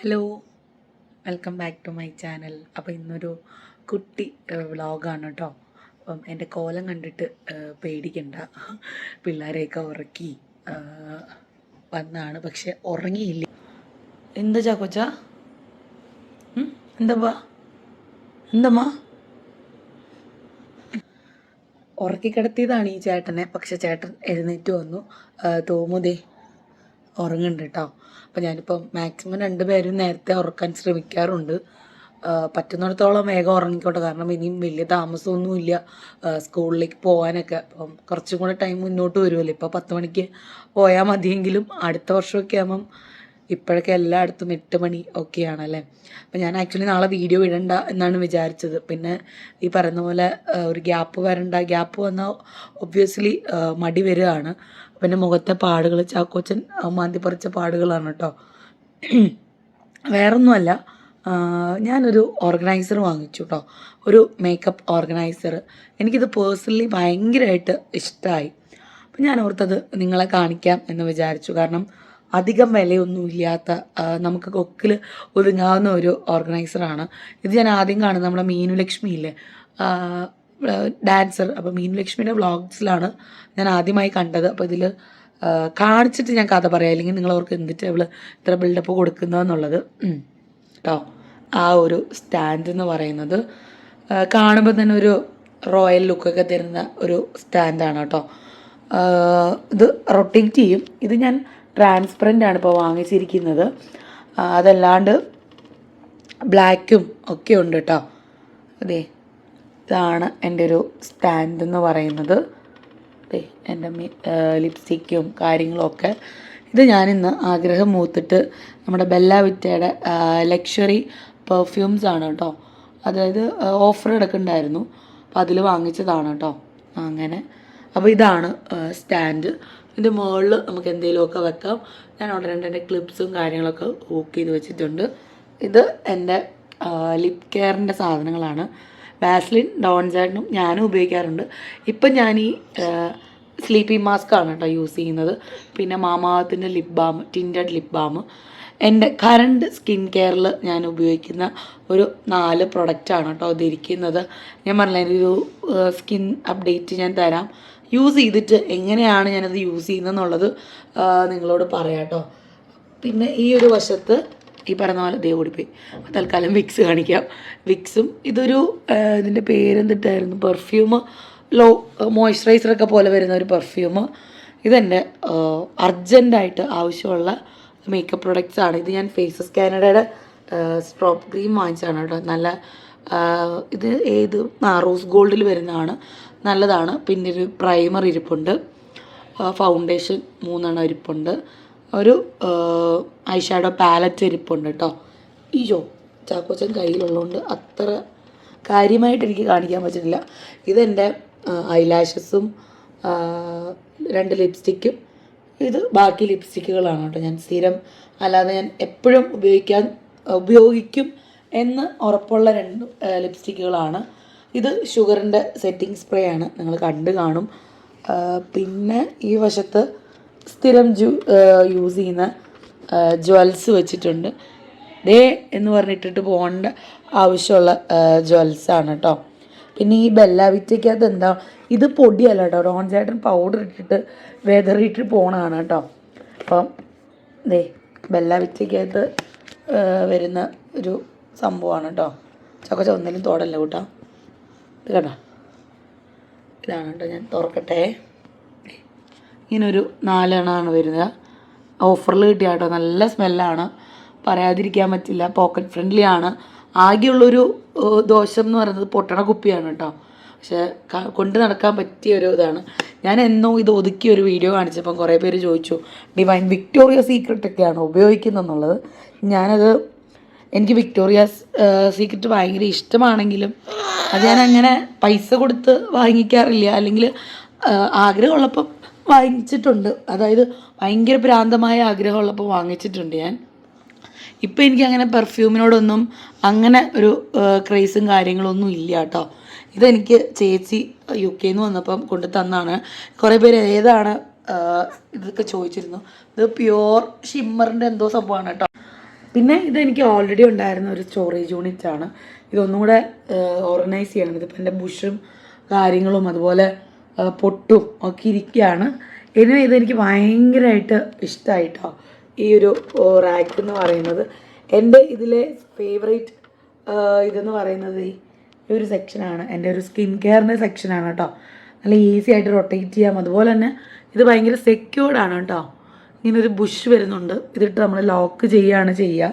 Hello welcome back to my channel അപ്പോൾ ഇന്നൊരു കുട്ടി വ്ളോഗാണ് കേട്ടോ അപ്പം എന്റെ കോലം കണ്ടിട്ട് പേടിക്കണ്ട. പിള്ളേരെയൊക്കെ ഉറക്കി വന്നാണ്. പക്ഷെ ഉറങ്ങിയില്ല. എന്താ ചാക്കോച്ച? എന്താ എന്തമ്മാ ഉറക്കി കിടത്തിയതാണ് ഈ ചേട്ടനെ. പക്ഷെ ചേട്ടൻ എഴുന്നേറ്റ് വന്നു. തോമുദേ ഉറങ്ങുന്നുണ്ട് കേട്ടോ അപ്പം ഞാനിപ്പം മാക്സിമം രണ്ടുപേരും നേരത്തെ ഉറക്കാൻ ശ്രമിക്കാറുണ്ട്. പറ്റുന്നിടത്തോളം വേഗം ഉറങ്ങിക്കോട്ടെ. കാരണം ഇനിയും വലിയ താമസമൊന്നുമില്ല. സ്കൂളിലേക്ക് പോകാനൊക്കെ. അപ്പം കുറച്ചും കൂടെ ടൈം മുന്നോട്ട് വരുമല്ലോ ഇപ്പോൾ പത്ത് മണിക്ക് പോയാൽ മതിയെങ്കിലും അടുത്ത വർഷമൊക്കെ ആകുമ്പം ഇപ്പോഴൊക്കെ എല്ലായിടത്തും എട്ട് മണി ഒക്കെയാണല്ലേ? അപ്പം ഞാൻ ആക്ച്വലി നാളെ വീഡിയോ ഇടണ്ട എന്നാണ് വിചാരിച്ചത്. പിന്നെ ഈ പറയുന്ന പോലെ ഒരു ഗ്യാപ്പ് വരണ്ട. ഗ്യാപ്പ് വന്നാൽ ഒബ്വിയസ്ലി മടി വരികയാണ്. പിന്നെ മുഖത്തെ പാടുകൾ ചാക്കോച്ചൻ ആ, മാന്തി പറിച്ച പാടുകളാണ് കേട്ടോ വേറൊന്നുമല്ല ഞാനൊരു ഓർഗനൈസർ വാങ്ങിച്ചു കേട്ടോ ഒരു മേക്കപ്പ് ഓർഗനൈസർ എനിക്കിത് പേഴ്സണലി ഭയങ്കരമായിട്ട് ഇഷ്ടമായി അപ്പം ഞാൻ ഓർത്തത് നിങ്ങളെ കാണിക്കാം എന്ന് വിചാരിച്ചു. കാരണം അധികം വിലയൊന്നുമില്ലാത്ത നമുക്ക് കൊക്കിൽ ഒതുങ്ങാവുന്ന ഒരു ഓർഗനൈസറാണ്. ഇത് ഞാൻ ആദ്യം കാണുന്നത് നമ്മുടെ മീനു ലക്ഷ്മി ഇല്ലേ ഡാൻസർ. അപ്പോൾ മീനു ലക്ഷ്മിയുടെ വ്ളോഗ്സിലാണ് ഞാൻ ആദ്യമായി കണ്ടത്. അപ്പോൾ ഇതിൽ കാണിച്ചിട്ട് ഞാൻ കഥ പറയാം. അല്ലെങ്കിൽ നിങ്ങൾ അവർക്ക് എന്തിട്ട് അവൾ ഇത്ര ബിൽഡപ്പ് കൊടുക്കുന്നതെന്നുള്ളത്. കേട്ടോ ആ ഒരു സ്റ്റാൻഡ് എന്ന് പറയുന്നത് കാണുമ്പോൾ തന്നെ ഒരു റോയൽ ലുക്കൊക്കെ തരുന്ന ഒരു സ്റ്റാൻഡാണ് കേട്ടോ ഇത് റൊട്ടേറ്റ് ചെയ്യും. ഇത് ഞാൻ ട്രാൻസ്പെറന്റ് ആണ് ഇപ്പോൾ വാങ്ങിച്ചിരിക്കുന്നത്. അതല്ലാണ്ട് ബ്ലാക്കും ഒക്കെ ഉണ്ട് കേട്ടോ അതെ ഇതാണ് എന്റെ ഒരു സ്റ്റാൻഡ് എന്ന് പറയുന്നത്. അതെ എന്റെ ലിപ്സ്റ്റിക്കും കാര്യങ്ങളൊക്കെ ഇത് ഞാനിന്ന് ആഗ്രഹം മൂത്തിട്ട് നമ്മുടെ ബെല്ല വിറ്റയുടെ ലക്ഷറി പെർഫ്യൂംസ് ആണ് കേട്ടോ അതായത് ഓഫർ എടുക്കുന്നുണ്ടായിരുന്നു. അപ്പോൾ അതിൽ വാങ്ങിച്ചതാണ് കേട്ടോ അങ്ങനെ. അപ്പോൾ ഇതാണ് സ്റ്റാൻഡ് ഇതിന്റെ മുകളിൽ നമുക്ക് എന്തെങ്കിലുമൊക്കെ വെക്കാം. ഞാൻ അവിടെ രണ്ട് എന്റെ ക്ലിപ്സും കാര്യങ്ങളൊക്കെ ഹൂക്ക് ചെയ്ത് വെച്ചിട്ടുണ്ട്. ഇത് എന്റെ ലിപ് കെയറിന്റെ സാധനങ്ങളാണ്. വാസ്ലിൻ ഡോൺ ചേട്ടനും ഞാനും ഉപയോഗിക്കാറുണ്ട്. ഇപ്പം ഞാൻ ഈ സ്ലീപ്പിംഗ് ആണ് കേട്ടോ യൂസ് ചെയ്യുന്നത്. പിന്നെ മാമാത്തിന്റെ lip balm tinted lip balm എന്റെ കറണ്ട് സ്കിൻ കെയറിൽ ഞാൻ ഉപയോഗിക്കുന്ന ഒരു നാല് പ്രൊഡക്റ്റാണ് കേട്ടോ ഇതിരിക്കുന്നത് ഞാൻ പറഞ്ഞില്ല ഒരു സ്കിൻ അപ്ഡേറ്റ് ഞാൻ തരാം. യൂസ് ചെയ്തിട്ട് എങ്ങനെയാണ് ഞാനത് യൂസ് ചെയ്യുന്നതെന്നുള്ളത് നിങ്ങളോട് പറയാം കേട്ടോ പിന്നെ ഈ ഒരു വശത്ത് ഈ പറഞ്ഞ പോലെ ദേ ഓടിപ്പോയി. തൽക്കാലം വിക്സ് കാണിക്കാം. വിക്സും ഇതൊരു ഇതിന്റെ പേരെന്തിട്ടായിരുന്നു? പെർഫ്യൂം ലോ മോയ്സ്ചറൈസറൊക്കെ പോലെ വരുന്ന ഒരു പെർഫ്യൂം ഇതെന്റെ അർജന്റായിട്ട് ആവശ്യമുള്ള മേക്കപ്പ് പ്രൊഡക്റ്റ്സാണ് ഇത് ഞാൻ ഫേസസ് കാനഡയുടെ സ്ട്രോപ്പ് ക്രീം വാങ്ങിച്ചതാണ് കേട്ടോ നല്ല ഇത് ഏത് ആ റോസ് ഗോൾഡിൽ വരുന്നതാണ്. നല്ലതാണ്. പിന്നെ ഒരു പ്രൈമർ ഇരിപ്പുണ്ട്. ഫൗണ്ടേഷൻ മൂന്നെണ്ണം ഇരിപ്പുണ്ട്. ഒരു ഐ ഷാഡോ പാലറ്റ് ഇരിപ്പുണ്ട് കേട്ടോ ഈയോ ചാക്കോച്ചൻ കയ്യിലുള്ളതുകൊണ്ട് അത്ര കാര്യമായിട്ട് എനിക്ക് കാണിക്കാൻ പറ്റുന്നില്ല. ഇതെന്റെ ഐലാഷസും രണ്ട് ലിപ്സ്റ്റിക്കും ഇത് ബാക്കി ലിപ്സ്റ്റിക്കുകളാണ് കേട്ടോ ഞാൻ സ്ഥിരം അല്ലാതെ ഞാൻ എപ്പോഴും ഉപയോഗിക്കാൻ ഉപയോഗിക്കും. എന്ന് ഉറപ്പുള്ള രണ്ട് ലിപ്സ്റ്റിക്കുകളാണ്. ഇത് ഷുഗറിന്റെ സെറ്റിംഗ് സ്പ്രേ ആണ്. നിങ്ങൾ കണ്ടു കാണും. പിന്നെ ഈ വശത്ത് സ്ഥിരം ജു യൂസ് ചെയ്യുന്ന ജ്വൽസ് വെച്ചിട്ടുണ്ട്. ഡേ എന്ന് പറഞ്ഞിട്ടിട്ട് പോകേണ്ട ആവശ്യമുള്ള ജ്വൽസാണ് കേട്ടോ പിന്നെ ഈ ബെല്ലാവിറ്റയ്ക്കകത്ത് എന്താ ഇത് പൊടിയല്ല കേട്ടോ ഡോൺ പൗഡർ ഇട്ടിട്ട് വെതറിയിട്ട് പോണാണ് കേട്ടോ അപ്പം ദേ ബെല്ലാവിറ്റയ്ക്കകത്ത് വരുന്ന ഒരു സംഭവമാണ് കേട്ടോ ചക്ക ചുവന്നാലും തോടല്ല കൂട്ടാ? ഇത് കണ്ടോ? ഇതാണ് കേട്ടോ ഞാൻ തുറക്കട്ടെ. ഇങ്ങനൊരു നാലെണ്ണമാണ് വരുന്നത്. ഓഫറിൽ കിട്ടിയ കേട്ടോ നല്ല സ്മെല്ലാണ്. പറയാതിരിക്കാൻ പറ്റില്ല പോക്കറ്റ് ഫ്രണ്ട്ലി ആണ്. ആകെയുള്ളൊരു ദോഷം എന്ന് പറയുന്നത് പൊട്ടണ കുപ്പിയാണ് കേട്ടോ പക്ഷെ കൊണ്ട് നടക്കാൻ പറ്റിയ ഒരു ഇതാണ്. ഞാൻ എന്നും ഇത് ഒതുക്കി ഒരു വീഡിയോ കാണിച്ചപ്പം കുറേ പേര് ചോദിച്ചു ഡിവൈൻ വിക്ടോറിയ സീക്രട്ടൊക്കെയാണ് ഉപയോഗിക്കുന്നതെന്നുള്ളത്? ഞാനത് എനിക്ക് വിക്ടോറിയാസ് സീക്രട്ട് ഭയങ്കര ഇഷ്ടമാണെങ്കിലും അത് ഞാൻ അങ്ങനെ പൈസ കൊടുത്ത് വാങ്ങിക്കാറില്ല. അല്ലെങ്കിൽ ആഗ്രഹമുള്ളപ്പം വാങ്ങിച്ചിട്ടുണ്ട്. അതായത് ഭയങ്കര ഭ്രാന്തമായ ആഗ്രഹമുള്ളപ്പോൾ വാങ്ങിച്ചിട്ടുണ്ട് ഞാൻ. ഇപ്പം എനിക്ക് അങ്ങനെ പെർഫ്യൂമിനോടൊന്നും അങ്ങനെ ഒരു ക്രേസും കാര്യങ്ങളൊന്നും ഇല്ല കേട്ടോ. ഇതെനിക്ക് ചേച്ചി യു കെയിൽ നിന്ന് വന്നപ്പം കൊണ്ട് തന്നാണ്. കുറേ പേര് ഏതാണ് ഇതൊക്കെ ചോദിച്ചിരുന്നു. ഇത് പ്യുവർ ഷിമ്മറിന്റെ എന്തോ സംഭവമാണ് കേട്ടോ. പിന്നെ ഇതെനിക്ക് ഓൾറെഡി ഉണ്ടായിരുന്ന ഒരു സ്റ്റോറേജ് യൂണിറ്റ് ആണ്. ഇതൊന്നും കൂടെ ഓർഗനൈസ് ചെയ്യണം. ഇതിപ്പോൾ എന്റെ ബുഷും കാര്യങ്ങളും അതുപോലെ പൊട്ടും ഒക്കെ ഇരിക്കുകയാണ്. ഇനി ഇതെനിക്ക് ഭയങ്കരമായിട്ട് ഇഷ്ടമായിട്ടോ ഈ ഒരു റാക്ക് എന്ന് പറയുന്നത്. എന്റെ ഇതിലെ ഫേവറേറ്റ് ഇതെന്ന് പറയുന്നത് ഈ ഒരു സെക്ഷനാണ് എന്റെ ഒരു സ്കിൻ കെയറിന്റെ സെക്ഷനാണ് കേട്ടോ. നല്ല ഈസി ആയിട്ട് റൊട്ടേറ്റ് ചെയ്യാം. അതുപോലെ തന്നെ ഇത് ഭയങ്കര സെക്യൂർഡ് ആണ് കേട്ടോ. ഇങ്ങനെ ഒരു ബുഷ് വരുന്നുണ്ട്. ഇതിട്ട് നമ്മൾ ലോക്ക് ചെയ്യുകയാണ് ചെയ്യുക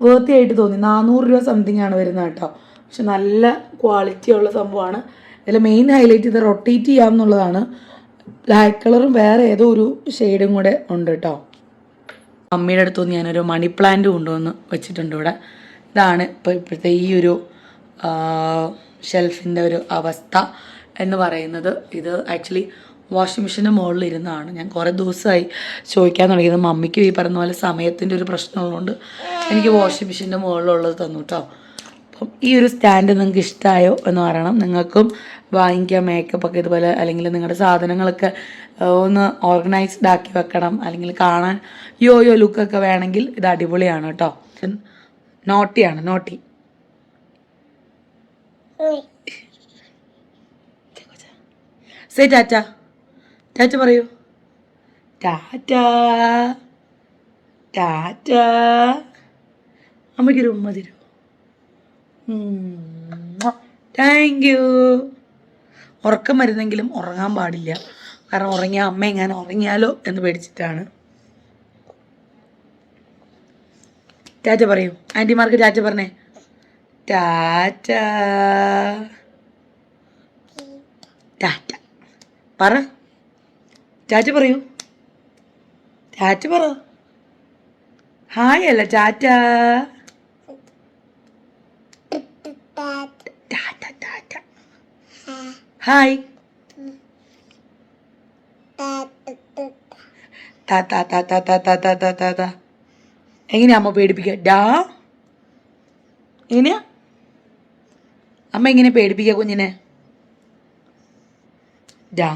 വേർത്തി ആയിട്ട് തോന്നി. നാനൂറ് രൂപ സംതിങ് ആണ് വരുന്നത് കേട്ടോ. പക്ഷെ നല്ല ക്വാളിറ്റി ഉള്ള സംഭവമാണ്. ഇതിൽ മെയിൻ ഹൈലൈറ്റ് ഇത് റൊട്ടേറ്റ് ചെയ്യാം എന്നുള്ളതാണ്. ബ്ലാക്ക് കളറും വേറെ ഏതോ ഒരു ഷെയ്ഡും കൂടെ ഉണ്ട് കേട്ടോ. അമ്മയുടെ അടുത്ത് നിന്ന് ഞാനൊരു മണി പ്ലാന്റ് കൊണ്ടുവന്ന് വെച്ചിട്ടുണ്ട് ഇവിടെ. ഇതാണ് ഇപ്പോൾ ഇപ്പോഴത്തെ ഈ ഒരു ഷെൽഫിന്റെ ഒരു അവസ്ഥ എന്ന് പറയുന്നത്. ഇത് ആക്ച്വലി വാഷിംഗ് മെഷീന്റെ മുകളിൽ ഇരുന്നാണ്. ഞാൻ കുറേ ദിവസമായി ചോദിക്കാൻ തുടങ്ങിയത് മമ്മിക്കും ഈ പറഞ്ഞ പോലെ സമയത്തിന്റെ ഒരു പ്രശ്നമുള്ളതുകൊണ്ട് എനിക്ക് വാഷിംഗ് മെഷീന്റെ മുകളിലുള്ളത് തന്നു കേട്ടോ അപ്പം ഈ ഒരു സ്റ്റാൻഡ് നിങ്ങൾക്ക് ഇഷ്ടമായോ എന്ന് പറയണം. നിങ്ങൾക്കും വാങ്ങിക്കാം മേക്കപ്പ് ഒക്കെ ഇതുപോലെ അല്ലെങ്കിൽ നിങ്ങളുടെ സാധനങ്ങളൊക്കെ ഒന്ന് ഓർഗനൈസ്ഡ് ആക്കി വെക്കണം. അല്ലെങ്കിൽ കാണാൻ യോ യോ ലുക്കൊക്കെ വേണമെങ്കിൽ ഇത് അടിപൊളിയാണ് കേട്ടോ നോട്ടിയാണ് നോട്ടി സേ ടാറ്റ. ടാറ്റ പറയൂ. ടാറ്റ. ടാറ്റ. അമ്മയ്ക്കൊരു ഉമ്മ തരൂ. താങ്ക് യു ഉറക്കം വരുന്നെങ്കിലും ഉറങ്ങാൻ പാടില്ല. കാരണം ഉറങ്ങിയ അമ്മ എങ്ങനെ ഉറങ്ങിയാലോ എന്ന് പേടിച്ചിട്ടാണ്. ടാറ്റ പറയൂ. ആന്റിമാർക്ക് ടാറ്റ പറഞ്ഞേ. ടാറ്റ. ടാറ്റ. പറ. ടാറ്റ പറയൂ. ചാറ്റ് പറ. ഹായ് അല്ല ടാറ്റ ഹായ്. എങ്ങനെയാ അമ്മ പേടിപ്പിക്കുക ഡാ. എങ്ങനെയാ? അമ്മ എങ്ങനെ പേടിപ്പിക്കുക കുഞ്ഞിനെ? ഡാ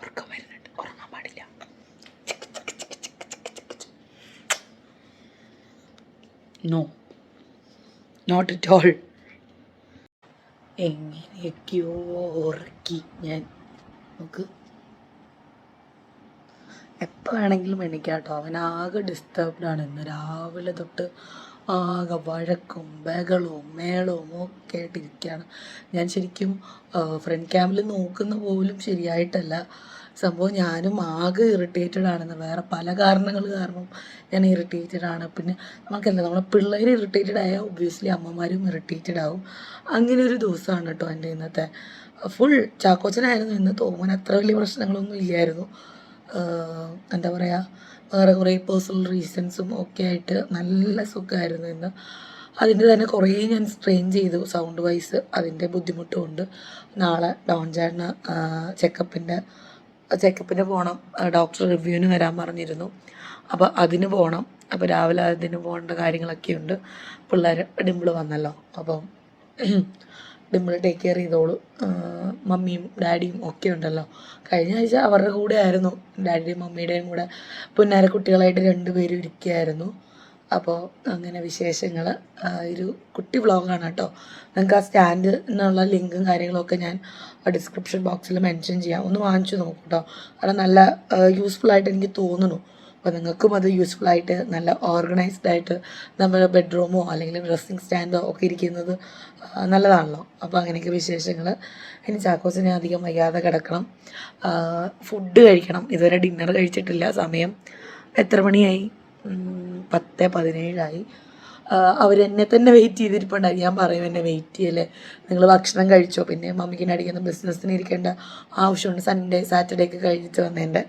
ഉറക്കം വരുന്നുണ്ട് ഉറങ്ങാൻ പാടില്ല നോ നോട്ട് അറ്റ് ഓൾ എങ്ങനെയൊക്കെയോ ഉറക്കി ഞാൻ. നമുക്ക് എപ്പോൾ വേണമെങ്കിലും എണീക്കാട്ടോ. അവനാകെ അവൻ ആകെ ഡിസ്റ്റർബ്ഡ് ആണ്. ഇന്ന് രാവിലെ തൊട്ട് ആകെ വഴക്കും ബഹളവും മേളവും ഒക്കെ ആയിട്ടിരിക്കുകയാണ്. ഞാൻ ശരിക്കും ഫ്രണ്ട് ക്യാമിൽ നോക്കുന്ന പോലും ശരിയായിട്ടല്ല. സംഭവം ഞാനും ആകെ ഇറിറ്റേറ്റഡ് ആണെന്ന് വേറെ പല കാരണങ്ങൾ കാരണം ഞാൻ ഇറിറ്റേറ്റഡ് ആണ്. പിന്നെ നമുക്കല്ല നമ്മളെ പിള്ളേർ ഇറിറ്റേറ്റഡ് ആയാൽ ഒബ്വിയസ്ലി അമ്മമാരും ഇറിറ്റേറ്റഡ് ആവും. അങ്ങനെ ഒരു ദിവസമാണ് കേട്ടോ എന്റെ ഇന്നത്തെ. ഫുൾ ചാക്കോച്ചനായിരുന്നു ഇന്ന്. തോമൻ അത്ര വലിയ പ്രശ്നങ്ങളൊന്നും ഇല്ലായിരുന്നു. എന്താ പറയുക വേറെ കുറേ പേഴ്സണൽ റീസൺസും ഒക്കെ ആയിട്ട് നല്ല സുഖമായിരുന്നു ഇന്ന്. അതിന്റെ തന്നെ കുറേ ഞാൻ സ്ട്രെയിൻ ചെയ്തു സൗണ്ട് വൈസ് അതിന്റെ ബുദ്ധിമുട്ടുമുണ്ട് നാളെ ഡോൺ ചേട്ടന് ചെക്കപ്പിന്റെ ചെക്കപ്പിന് പോകണം ഡോക്ടർ റിവ്യൂവിന് വരാൻ പറഞ്ഞിരുന്നു. അപ്പോൾ അതിന് പോകണം അപ്പോൾ രാവിലെ അതിന് പോകേണ്ട കാര്യങ്ങളൊക്കെ ഉണ്ട്. പിള്ളേർ ഡിമ്പിൾ വന്നല്ലോ. അപ്പം ഡിമ്പിൾ ടേക്ക് കെയർ ചെയ്തോളൂ. മമ്മിയും ഡാഡിയും ഒക്കെ ഉണ്ടല്ലോ. കഴിഞ്ഞ ആഴ്ച അവരുടെ കൂടെ ആയിരുന്നു. ഡാഡിയുടെയും മമ്മിയുടെയും കൂടെ. പുന്നാര കുട്ടികളായിട്ട് രണ്ടുപേരും ഇരിക്കുകയായിരുന്നു. അപ്പോൾ അങ്ങനെ വിശേഷങ്ങൾ ഒരു കുട്ടി വ്ളോഗാണ് കേട്ടോ. നിങ്ങൾക്ക് ആ എന്നുള്ള ലിങ്കും കാര്യങ്ങളൊക്കെ ഞാൻ ഡിസ്ക്രിപ്ഷൻ ബോക്സിൽ മെൻഷൻ ചെയ്യാം. ഒന്ന് വാങ്ങിച്ചു നോക്കും കേട്ടോ. കാരണം നല്ല യൂസ്ഫുൾ ആയിട്ട് എനിക്ക് തോന്നുന്നു. അപ്പോൾ നിങ്ങൾക്കും അത് യൂസ്ഫുൾ ആയിട്ട് നല്ല ഓർഗനൈസ്ഡ് ആയിട്ട് നമ്മുടെ ബെഡ്റൂമോ അല്ലെങ്കിൽ ഡ്രസ്സിങ് സ്റ്റാൻഡോ ഒക്കെ ഇരിക്കുന്നത് നല്ലതാണല്ലോ. അപ്പോൾ അങ്ങനെയൊക്കെ വിശേഷങ്ങൾ ഇനി ചാക്കോസിനെ അധികം വയ്യാതെ കിടക്കണം. ഫുഡ് കഴിക്കണം. ഇതുവരെ ഡിന്നർ കഴിച്ചിട്ടില്ല. സമയം എത്ര മണിയായി? പത്ത് പതിനേഴായി. എന്നെ തന്നെ വെയിറ്റ് ചെയ്തിരിപ്പുണ്ടായി ഞാൻ പറയും എന്നെ വെയിറ്റ് ചെയ്യല്ലേ? നിങ്ങൾ ഭക്ഷണം കഴിച്ചോ? പിന്നെ മമ്മിക്കിനെ അടിക്കുന്ന ബിസിനസ്സിന് ഇരിക്കേണ്ട ആവശ്യമുണ്ട്. സൺഡേ സാറ്റർഡേ ഒക്കെ കഴിഞ്ഞിട്ട് വന്നതിന്റെ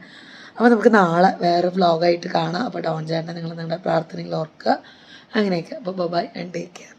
അപ്പോൾ നമുക്ക് നാളെ വേറെ വ്ലോഗായിട്ട് കാണാം. അപ്പോൾ ഡോൺ ചേട്ടനെ നിങ്ങൾ നിങ്ങളുടെ പ്രാർത്ഥനയിൽ ഓർക്കുക. അങ്ങനെയൊക്കെ. അപ്പോൾ ബൈ ആൻഡ് ടേക്ക് കെയർ